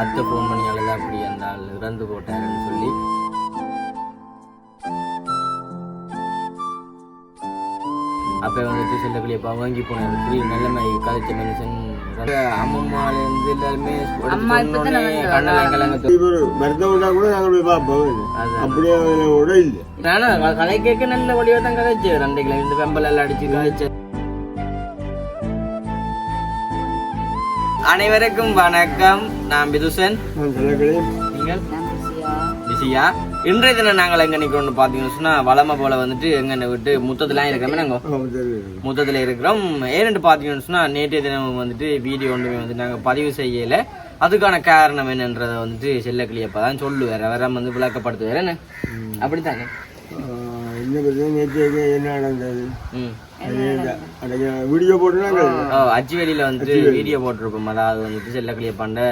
அத்தை ஃபோன் பண்ணி அழுதா அப்படி அந்த ஆள் இறந்து போட்டாருன்னு சொல்லி. அப்போ வந்துட்டு செல்லக்குள்ளே இப்போ வாங்கி போனார் நல்ல மாதிரி கதைச்ச மனுஷன். அம்மம்மாலேருந்து எல்லாருமே. கண்ணெல்லாம் கலங்க கூட நாங்கள் போய் பார்ப்போம். அப்படியே கூட இல்லை. கதை கேட்க நல்ல வடிவா தான் கதைச்சு ரெண்டு கிலோ இந்த வெம்பல் எல்லாம் அடிச்சு கதைச்சு அனைவருக்கும் வணக்கம். நான் சொல்லக்களே நீங்கள்? பிஸியா இன்றைய தினம் நாங்கள் எங்க நிற்கிறோம்னு பார்த்தீங்கன்னு சொன்னா வளமை போல வந்துட்டு எங்க விட்டு முத்தத்துலாம் இருக்கிறோமே நாங்கள் முத்தத்தில் இருக்கிறோம். ஏன்னு பார்த்தீங்கன்னு சொன்னா நேற்றைய தினம் வந்துட்டு வீடியோ ஒன்றுமே வந்து நாங்கள் பதிவு செய்யல. அதுக்கான காரணம் என்னன்றதை வந்துட்டு செல்லக்கிளியப்பா தான் சொல்லுவார். அவரை வந்து விளக்கப்படுத்துவார் என்ன? அப்படித்தாங்க என்ன நேற்று என்ன நடந்தது? ம். வீடியோ ஓ, அச்சுவேலியில வந்துட்டு வீடியோ போட்டிருப்போம் அதாவது வந்துட்டு செல்லக்கிளிய பாண்ட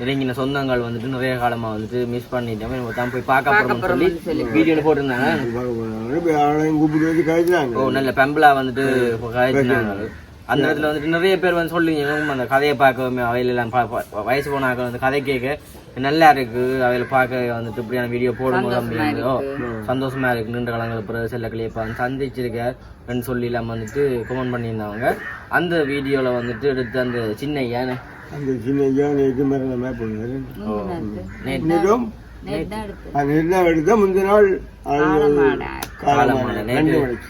நெருங்கின சொந்தங்கள் வந்துட்டு நிறைய காலமா வந்துட்டு மிஸ் பண்ணிட்டோம். நம்ம தான் போய் பார்க்க போறோம்னு சொல்லி வீடியோல போட்டிருந்தாங்க. ஓ நல்ல பெம்பலா வந்துட்டு கழிச்சினாங்க அந்த இடத்துல வந்துட்டு நிறைய பேர் வந்து சொல்லுங்க அந்த கதையை பார்க்கவே அவையில எல்லாம் பா- பா- வயசு போனாக்க வந்து கதை கேட்க நல்லா இருக்கு அவையில பார்க்க வந்துட்டு இப்படியான வீடியோ போடும்போது அப்படின்னு ஓ சந்தோஷமா இருக்கு நீண்ட காலங்களுக்கு பிறகு செல்லக்கிளியப்பா சந்திச்சிருக்கேன்னு சொல்லி எல்லாம் வந்துட்டு கமெண்ட் பண்ணியிருந்தாங்க அந்த வீடியோல வந்துட்டு எடுத்து அந்த சின்ன ஐயானே அந்த சின்ன ஐயா நேற்று மரண மேப் பண்ணுவாரு நேற்று எடுத்து முந்தின நாள் காலமான ரெண்டு மணிக்கு.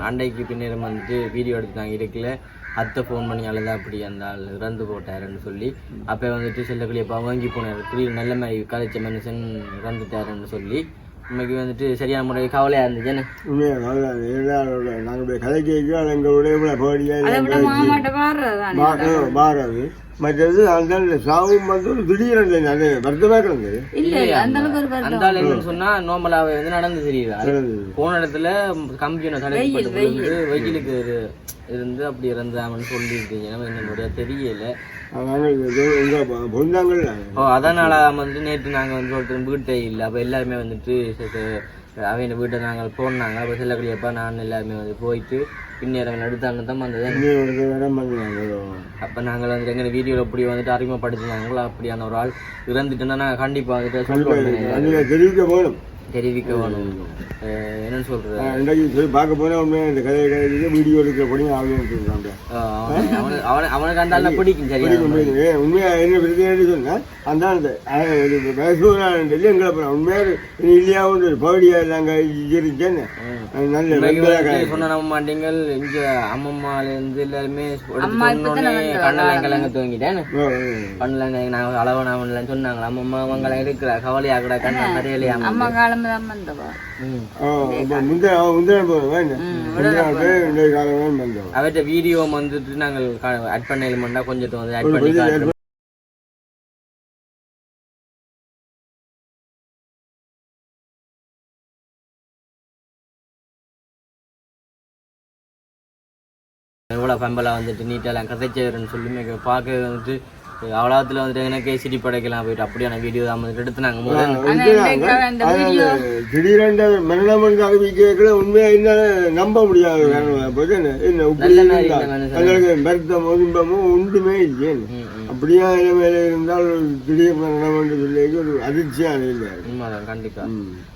அண்டைக்கு பின்னரும் வந்துட்டு வீடியோ எடுத்தாங்க இருக்குல்ல அத்தை ஃபோன் பண்ணி அழுதா அப்படி அந்த ஆள் இறந்து போட்டாருன்னு சொல்லி அப்போ வந்துட்டு செல்லக்குள்ளே வாங்கி போனார். புரியல நல்ல மாதிரி கதைச்ச மனுஷன் இறந்துட்டாருன்னு சொல்லி இன்னைக்கு வந்துட்டு சரியான முறை கவலையா இருந்துச்சு என்ன? உண்மையாக கவலை எல்லாரோட நாங்கள் போய் கதை கேட்க எங்களுடைய போடியாக மாறாது மற்றது அந்த சாவும் வந்து ஒரு திடீரென்று அது வருத்தமாக கிடந்தது இல்ல இல்ல அந்த அளவுக்கு ஒரு வருத்தம். அந்த ஆள் என்னன்னு சொன்னா நோமலாவே வந்து நடந்து தெரியுதா. போன இடத்துல கம்பியோட தடைப்பட்டு வெயிலுக்கு இரு- இருந்து அப்படி இறந்தாமன்னு சொல்லியிருக்கீங்க. நம்ம என்னுடைய தெரியல. ஓ அதனால வந்து நேற்று நாங்கள் வந்து ஒருத்தர் வீட்டே இல்லை அப்போ எல்லாருமே வந்துட்டு அவங்க வீட்டை நாங்கள் போனாங்க அப்போ செல்லக்கூடியப்பா நான் எல்லாருமே வந்து போயிட்டு பின்னேறவன் எடுத்தாங்க தான் வந்தது. அப்போ நாங்கள் வந்து எங்கள் வீடியோவில் அப்படி வந்துட்டு அறிமுகப்படுத்தினாங்களோ அப்படியான ஒரு ஆள் இறந்துட்டுன்னா நாங்கள் கண்டிப்பாக வந்துட்டு சொல்லுவோம் தெரிவிக்க வேணும் என்னன்னு சொல்றது? இன்றைக்கு சொல்லி பார்க்க போனால் உண்மையாக இந்த கதைக்கு வீடியோ எடுக்கிற படி சொல்கிறாங்க அஹ் அவனுக்கு அந்த ஆள் பிடிக்கும் சரியா? உண்மையாக என்ன பிரச்சனை சொன்னால் அந்த அந்த பேசுவாங்க எங்களை உண்மையாக இல்லையா ஒன்று பகுதியாக எல்லாம் இருக்கேன்னு நல்ல சொன்ன நம்ப மாட்டீங்கள் இங்க அம்மம்மால இருந்து எல்லாருமே கண்ணெல்லாம் கலங்க தூங்கிட்டேன் கண்ணெல்லாம் நான் அளவனாமன்லாம் சொன்னாங்களா அம்மம்மா அவங்களாம் இருக்கிறா கவலையா கூட கண்ணா கரையிலையா அம்மா காலம் தான் வந்தவா முந்தின முந்தின போவேன் முந்தின போய் இன்றைய காலம் வந்தோம் அவர்கிட்ட வீடியோ வந்துட்டு நாங்கள் அட் பண்ண கொஞ்சம் வந்து அட் பண்ணி எவ்வளோ பம்பலா வந்துட்டு நீட்டெல்லாம் கதைச்சவர்னு சொல்லி மிக பார்க்க வந்துட்டு அவ்வளோத்துல வந்துட்டு எனக்கே சிரி படைக்கலாம் போயிட்டு அப்படியான வீடியோ தான் வந்துட்டு எடுத்து நாங்கள் முதல்ல அந்த வீடியோ திடீரென்று மரணம் அறிவிக்கல உண்மையா என்ன நம்ப முடியாது. என்ன துன்பமோ ஒன்றுமே ம். அப்படியா நிலைமையில இருந்தால் திடீர் மரணம் என்று ஒரு அதிர்ச்சியான இல்லை உண்மைதான் கண்டிப்பா.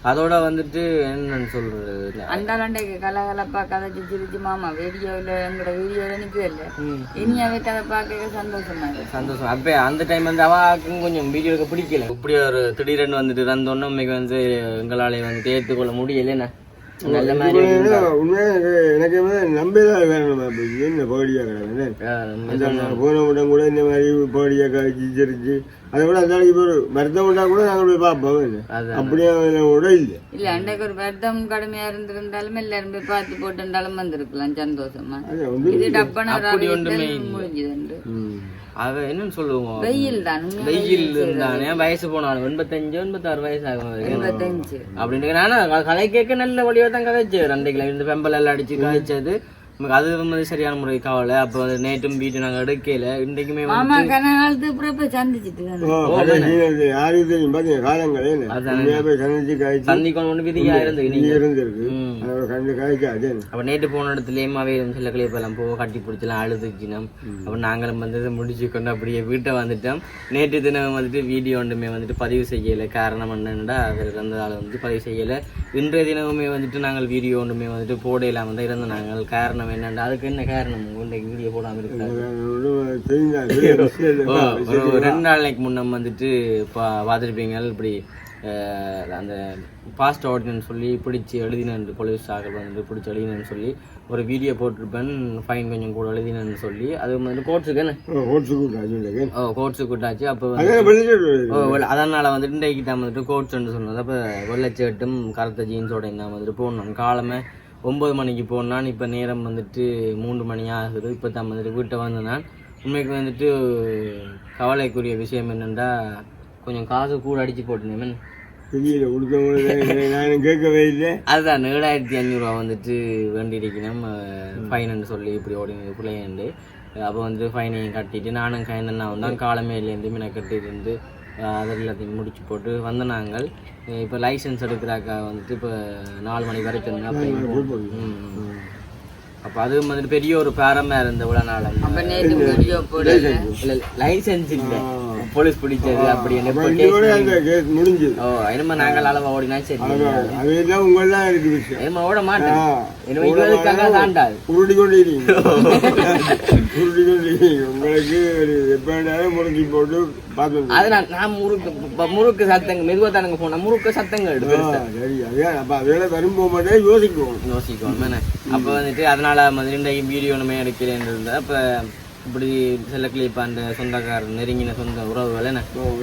அதோட வந்துட்டு என்னன்னு சொல்றது? அந்த அண்டைக்கு கலகலப்பா கதைச்சு சிரிச்சு மாமா வீடியோவில் எங்களோட வீடியோவில் நிற்கவே இல்லை ம். இனி அவை கதை பார்க்க சந்தோஷமா சந்தோஷம். அப்ப அந்த டைம் வந்து அவாக்கும் கொஞ்சம் வீடியோ எடுக்க பிடிக்கல. இப்படி ஒரு திடீரென்னு வந்துட்டு இருந்தோன்னு இன்னைக்கு வந்து எங்களாலே வந்து ஏற்றுக்கொள்ள முடியல என்ன நல்ல மாதிரி வேணும். போன கூட இந்த மாதிரி போடியா கழிச்சு சிரிச்சு அதை விட அந்த இப்போ ஒரு உண்டா கூட நாங்கள் போய் பார்ப்போம் என்ன. அதான். அப்படியே கூட இல்லை. இல்ல அண்டைக்கு ஒரு இருந்திருந்தாலும் எல்லாரும் போய் பார்த்து போட்டிருந்தாலும் வந்திருக்கலாம் சந்தோஷமா. இது டப்பன என்னன்னு சொல்லுவோம். வெயில் தான் வெயில் இருந்தானே வயசு போனாலும் எண்பத்தஞ்சு எண்பத்தாறு வயசு ஆகும். அப்படின்ட்டு நானும் கதை கேட்க நல்ல வழியாக தான் கதைச்சு ரெண்டு கிலோ இந்த பெம்பல் எல்லாம் அடிச்சு கதைச்சது நமக்கு அது வந்து சரியான முறை கவலை அப்போ வந்து நேற்றும் வீட்டு நாங்கள் எடுக்கல. இன்றைக்குமே வந்து சந்திச்சுட்டு யாருக்கு தெரியும்? பாத்தீங்க காலங்களே போய் சந்திச்சு காய்ச்சி. சந்திக்கணும் ஒன்று விதியா இருந்திருக்கு. அதோட கண்டு அப்போ நேற்று போன இடத்துலயும் அவை சில கிளிப்பெல்லாம் போ கட்டி பிடிச்சலாம் அழுதுச்சினோம் அப்போ நாங்களும் வந்து இதை முடிச்சு கொண்டு அப்படியே வீட்டை வந்துட்டோம். நேற்று தினம் வந்துட்டு வீடியோ ஒன்றுமே வந்துட்டு பதிவு செய்யலை. காரணம் என்னன்னா அவர் இறந்ததால் வந்து பதிவு செய்யலை. இன்றைய தினமுமே வந்துட்டு நாங்கள் வீடியோ ஒன்றுமே வந்துட்டு போடையிலாம தான் இருந்த நாங்கள். காரணம் என்னன்னா அதுக்கு என்ன காரணம்? இன்றைக்கு வீடியோ போடாமல் இருக்கிறாங்க ஓ, ஒரு ரெண்டு நாளைக்கு முன்ன வந்துட்டு பா பார்த்துருப்பீங்க இப்படி அந்த பாஸ்ட் ஆர்டினன்ஸ் சொல்லி பிடிச்சி எழுதினு போலீஸ் ஆகல் வந்துட்டு பிடிச்சி எழுதினு சொல்லி ஒரு வீடியோ போட்டிருப்பேன் ஃபைன் கொஞ்சம் கூட எழுதினு சொல்லி அது வந்து கோர்ட்ஸுக்கு என்ன? ஓ கோர்ட்ஸுக்கு கூட்டாச்சு அப்போ வந்து ஓ அதனால வந்துட்டு இன்றைக்கு தான் வந்துட்டு கோட்ஸ்ன்னு சொன்னது. அப்போ வெள்ளைச்சேட்டும் கருத்த ஜீன்ஸோட நான் வந்துட்டு போனோம் காலமே ஒம்பது மணிக்கு போனான். இப்போ நேரம் வந்துட்டு மூன்று மணி ஆகுது. இப்போ தான் வந்துட்டு வீட்டை வந்து நான். உண்மைக்கு வந்துட்டு கவலைக்குரிய விஷயம் என்னென்னா கொஞ்சம் காசு கூட அடிச்சு போட்டேன் வெளியில கொடுத்தவங்க நானும் கேட்கவே இல்லை. அதுதான் ஏழாயிரத்தி அஞ்சூறுரூவா வந்துட்டு வேண்டியிருக்கணும் ஃபைனன்னு சொல்லி இப்படி ஓடி பிள்ளைண்டு அப்போ வந்துட்டு ஃபைனையும் கட்டிட்டு நானும் கைந்தண்ணாவும் தான் காலமேலேருந்து மீனை கட்டிட்டு அது எல்லாத்தையும் முடிச்சு போட்டு வந்த நாங்கள் இப்போ லைசன்ஸ் எடுக்கிறாக்கா வந்துட்டு இப்போ நாலு மணி வரைக்கும் தான் அப்போ அது வந்துட்டு பெரிய ஒரு பேரமாக இருந்த இல்லை லைசன்ஸ் இல்லை போலீஸ் பிடிச்சது அப்படி முடிஞ்சது. ஓ என்னமா நாங்கள் அளவா ஓடினா சரி. உங்களெல்லாம் இருக்கு என்னமா ஓட மாட்டேன். என்ன இதுக்காக தாண்டாது. உருட்டி கொண்டு இருக்கீங்க உருட்டி கொண்டு இருக்கீங்க உங்களுக்கு முறுக்கி போட்டு பார்த்து அது நான் முறுக்கு முறுக்கு சத்தங்க மெதுவா தானுங்க போனா முறுக்கு சத்தங்கள் ஆ, பெருசா சரி அதே அப்ப அதெல்லாம் வரும்போது மட்டும் யோசிக்குவோம் அப்ப வந்துட்டு அதனால இன்றைக்கு வீடியோ ஒன்றுமே எடுக்கிறேன் அப்ப இப்படி சில கிளிப் அந்த சொந்தக்காரர் நெருங்கின சொந்த உறவுகள் என்ன?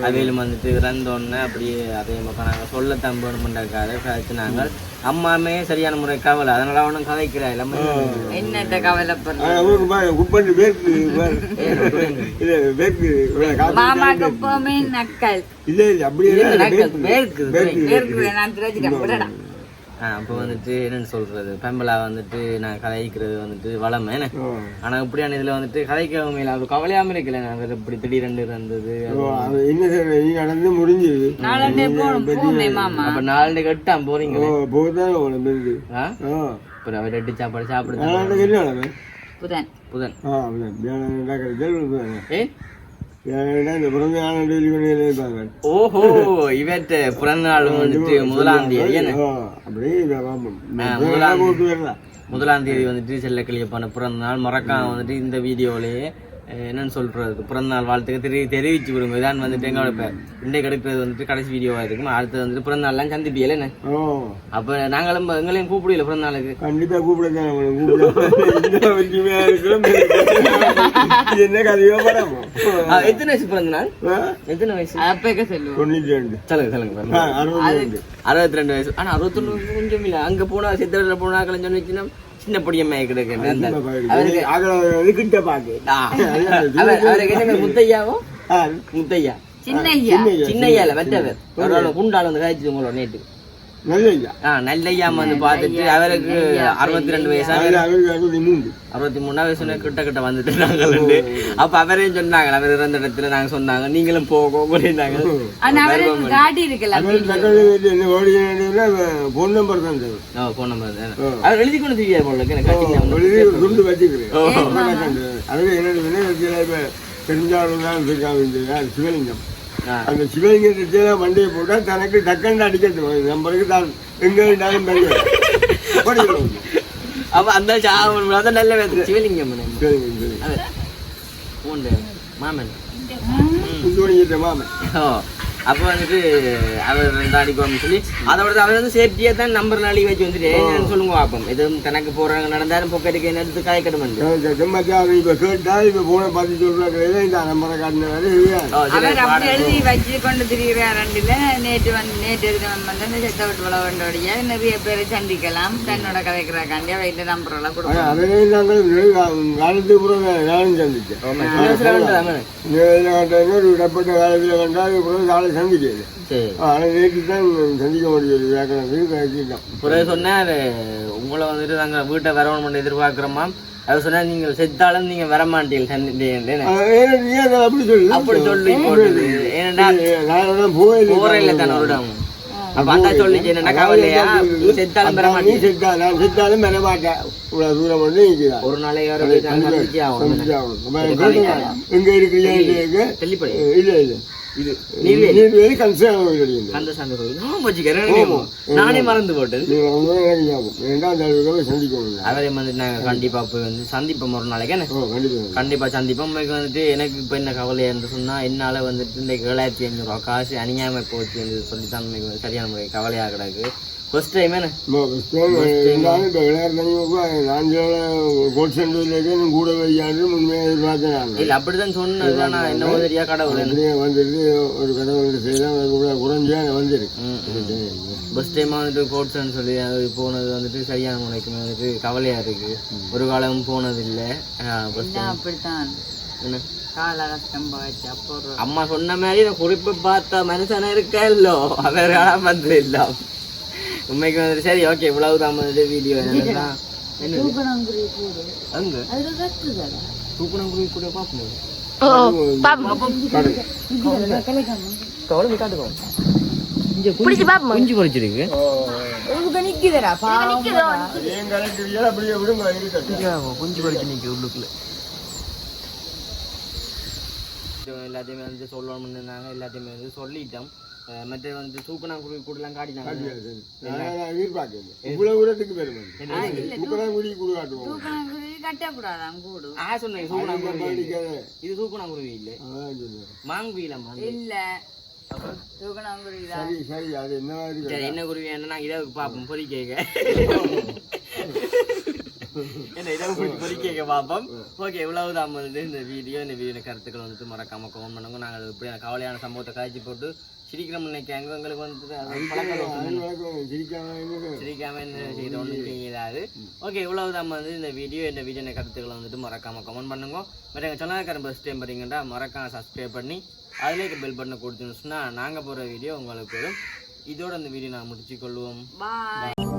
அவையிலும் வந்துட்டு இறந்தோன்னே அப்படியே அதே மக்கள் நாங்கள் சொல்ல தம்பணுமெண்டாக்காத கதைச்சு நாங்கள் அம்மாமே சரியான முறை கவலை அதனால அவனும் கதைக்கிறா எல்லாமே என்னட்ட கவலைப்படுற? அப்போ வந்துட்டு என்னன்னு சொல்றது? பெம்பலா வந்துட்டு நான் கதைக்கிறது வந்துட்டு வளமை என்ன? ஆ. ஆனா இப்படியான இதுல வந்துட்டு கதைக்கவும் இல்லை. அது கவலையாம இருக்கல. நான் இப்படி திடீரெண்டு இருந்தது. என்ன நடந்து மாமா. அப்ப நாலு கட்டான் போறீங்க போதான் அப்புறம் அவர் ரெட்டு சாப்பாடு சாப்பிடுது நடக்கும் புதன். புதன். ஓஹோ இவற்ற பிறந்த நாள் வந்துட்டு முதலாம் தேதி முதலாம் தேதி வந்துட்டு செல்லக்கிளியப்பான பிறந்த நாள் மறக்காம வந்துட்டு இந்த வீடியோலயே என்னன்னு சொல்றது பிறந்த நாள் வாழ்த்துக்கு தெரி தெரிவிச்சு விடுங்க. இதான் வந்துட்டு எங்களோட இப்போ இன்றைக்கு எடுக்கிறது வந்துட்டு கடைசி வீடியோவா இருக்கும். அடுத்தது வந்துட்டு பிறந்த நாள்லாம் சந்திப்பியல என்ன? ஓ. அப்ப நாங்களும் எங்களையும் கூப்பிடல பிறந்த நாளுக்கு. கண்டிப்பா கூப்பிடுங்க என்ன கதையோ எத்தனை வயசு பிறந்த நாள்? எத்தனை வயசு? அப்பக்க ரெண்டு. சொல்லுங்க சொல்லுங்க அறுபத்தி ரெண்டு. ரெண்டு வயசு. ஆனா அறுபத்தொன்னு வயசு கொஞ்சம் இல்ல. அங்க போனா சித்தரில் போனா கலைஞ்சோன்னு வச்சுன்னா சின்ன பொடியம்மா கிடக்கு அவருக்கு ஆகல கிட்ட பாக்கு. ஆ, அவர் அவருக்கு என்ன? முத்தையாவோ முத்தையா. சின்னையா. இல்ல மற்றவர் குண்டாள் வந்து காய்ச்சி உங்களோட நேற்று நல்லையா? வந்து பார்த்துட்டு அவருக்கு அறுபத்தி ரெண்டு வயசா? அறுபத்தி மூணு அறுபத்தி மூணாவது வயசுல கிட்ட கிட்ட வந்துட்டு நாங்கள் அப்ப அவரையும் சொன்னாங்க அவர் இறந்த இடத்துல நாங்க சொன்னாங்க நீங்களும் போக அப்படின்னாங்க. போன் நம்பர் தான் போன் நம்பர் அவர் எழுதி கொண்டு தெரியாது போல எனக்கு தெரிஞ்சாலும் தான் இருக்காங்க சிவலிங்கம். அந்த சிவலிங்கத்தை வண்டியை போட்டா தனக்கு டக்குன்னு அடிக்கிறது நம்பருக்கு தான். எங்க இருந்தாலும் பெரிய. அப்ப அந்த அதான் நல்ல வேறு சிவலிங்கம் மாமன். மாமன். ஓ. அப்போ வந்துட்டு அவர் ரெண்டு அடிக்கணும்னு சொல்லி அதை விட அவர் வந்து சேஃப்டியாக தான் நம்பர் நாளைக்கு வச்சு வந்துட்டு சொல்லுங்க பார்ப்போம் எதுவும் கணக்கு போடுறாங்க நடந்தாலும் பொக்கெட்டுக்கு என்ன செம்மத்தியா இப்ப கேட்டா இப்ப போன பார்த்து சொல்றாங்க இந்த நம்பரை அவர் எழுதி வச்சு கொண்டு திரிகிறார் ரெண்டுல நேற்று வந்து நேற்று வந்து அந்த செத்த விட்டு விளவண்டோடைய நிறைய பேரை சந்திக்கலாம். தன்னோட கதைக்கிறாக்காண்டி அவையில நம்பர் எல்லாம் ஆனா கொடுக்கணும் அதே நாங்கள் காலத்துக்கு அப்புறம் நானும் சந்திச்சேன் இடப்பட்ட காலத்தில் கண்டால் கூட காலை சந்திக்கல சரி. ஆனால் நேற்று தான் சந்திக்க முடியாது வியாக்கணத்துக்கு கழிச்சிட்டோம் பிறகு சொன்னார் உங்களை வந்துட்டு நாங்கள் வீட்டை வரணும்னு எதிர்பார்க்குறோமா அவர் சொன்னார் நீங்கள் செத்தாலும் நீங்கள் வரமாட்டீங்க சந்திட்டேன் ஏன்னா நீ அதை அப்படி சொல்லு? அப்படி சொல்லி ஏன்னா போறையில தானே கவலையா? செத்தாலும் பெற மாட்டேன். தூரம் வந்து ஒரு நாளைக்கு வர நாங்க எங்க இருக்கிறீங்க இல்ல இல்ல. இது நீர்வேலி கோயில். கோயில் நான் மறந்து போட்டது. நீங்க வந்து எனக்கு ஞாபகம் இரண்டாம் தலைவரை சந்திக்க முடியல அவரே வந்துட்டு நாங்க கண்டிப்பா போய் வந்து சந்திப்போம் ஒரு நாளைக்கு என்ன? ஓ கண்டிப்பா கண்டிப்பா. சந்திப்போம். வந்துட்டு எனக்கு இப்ப என்ன கவலை என்று சொன்னா என்னால வந்துட்டு இந்த ஏழாயிரத்தி ஐநூறு ரூபா காசு அணியாம போச்சு என்று சொல்லித்தான் எனக்கு வந்து சரியான முறை கவலையா கிடக்கு. ஃபர்ஸ்ட் டைம் இப்போ கோட் சென்டர்லேயே கூட வையாண்டு முன்மையாக இல்ல அப்படிதான் சொன்னது ஆனா என்ன உதவியா கடவுள் அப்படியே வந்துட்டு ஒரு கடவுள் செய்யலாம் கூட குறைஞ்சா வந்திருக்கு பஸ் டைம் வந்துட்டு கோட்ஸ்ன்னு சொல்லி அது போனது வந்துட்டு சரியான முறைக்கு வந்துட்டு கவலையா இருக்கு. ஒரு காலம் போனது இல்ல பஸ் எல்லாம் அப்படித்தான். என்ன? கால கஷ்டம் போச்சு அப்போ ஒரு அம்மா சொன்ன மாதிரி குறிப்பு பார்த்த மனுஷன இருக்கா இல்லோ அவர் காலம் வந்து இல்ல உண்மைக்கு வந்துட்டு சரி ஓகே இவ்வளவு தான் வந்துட்டு வீடியோ என்னன்னா என்ன தூக்கணாங்குருவி கூடு. அங்க? அதுல கத்துதடா தூக்குனங்குருவி கூட பார்ப்போம் கவலை காட்டுக்கோ. இங்க குஞ்சு பொறிச்சிருக்கு. உனக்கு நிக்குதடா பாவம். ஏன் கலெக்டர் அப்படியே விடுங்க இருக்கட்டும் குஞ்சு பொறிச்சு நிற்க உள்ளுக்குள்ள. எல்லாத்தையுமே வந்து சொல்லணும்னு இருந்தாங்க எல்லாத்தையுமே வந்து சொல்லிட்டோம். மற்ற வந்து தூக்குனாங்குருவி கூடலாம் காட்டினாங்க. எதிர்பார்க்கல இவ்வளவு தூரத்துக்கு பெருமை இப்பதான் குடி குடி காட்டுவோம். தூக்கணாங்குருவி கட்டக்கூடாதாம் கூடு. ஆ சொன்னேன் பாண்டிக்காத. இது தூக்குனாங்குருவி இல்ல. மாங்குயிலம்மா இல்ல. தூக்கணாங்குருவி சரி சரி அது என்ன மாதிரி சரி என்ன குருவி என்ன இதை பார்ப்போம் பொறி என்ன இதை பொறி கேட்க பார்ப்போம். ஓகே இவ்வளவு தான் வந்து இந்த வீடியோ. இந்த வீடியோ கருத்துக்கள் வந்துட்டு மறக்காம கமெண்ட் பண்ணுங்க. நாங்கள் இப்படி கவலையான சம்பவத்தை காய்ச்சி போட்டு சிரிக்கிறோம் நினைக்காங்க எங்களுக்கு வந்துட்டு சிரிக்காம என்ன செய்யற ஒன்றும் செய்யலாது ஓகே இவ்வளவு தான் வந்து இந்த வீடியோ. இந்த வீடியோ கருத்துக்களை வந்துட்டு மறக்காம கமெண்ட் பண்ணுங்க. மற்ற எங்கள் சொன்னாக்காரன் பஸ் டைம் பார்த்தீங்கன்னா மறக்காம சப்ஸ்கிரைப் பண்ணி அதிலே பெல் பட்டனை கொடுத்துருந்துச்சுன்னா நாங்கள் போடுற வீடியோ உங்களுக்கு வரும். இதோட இந்த வீடியோ நான் முடிச்சு கொள்வோம் பாய்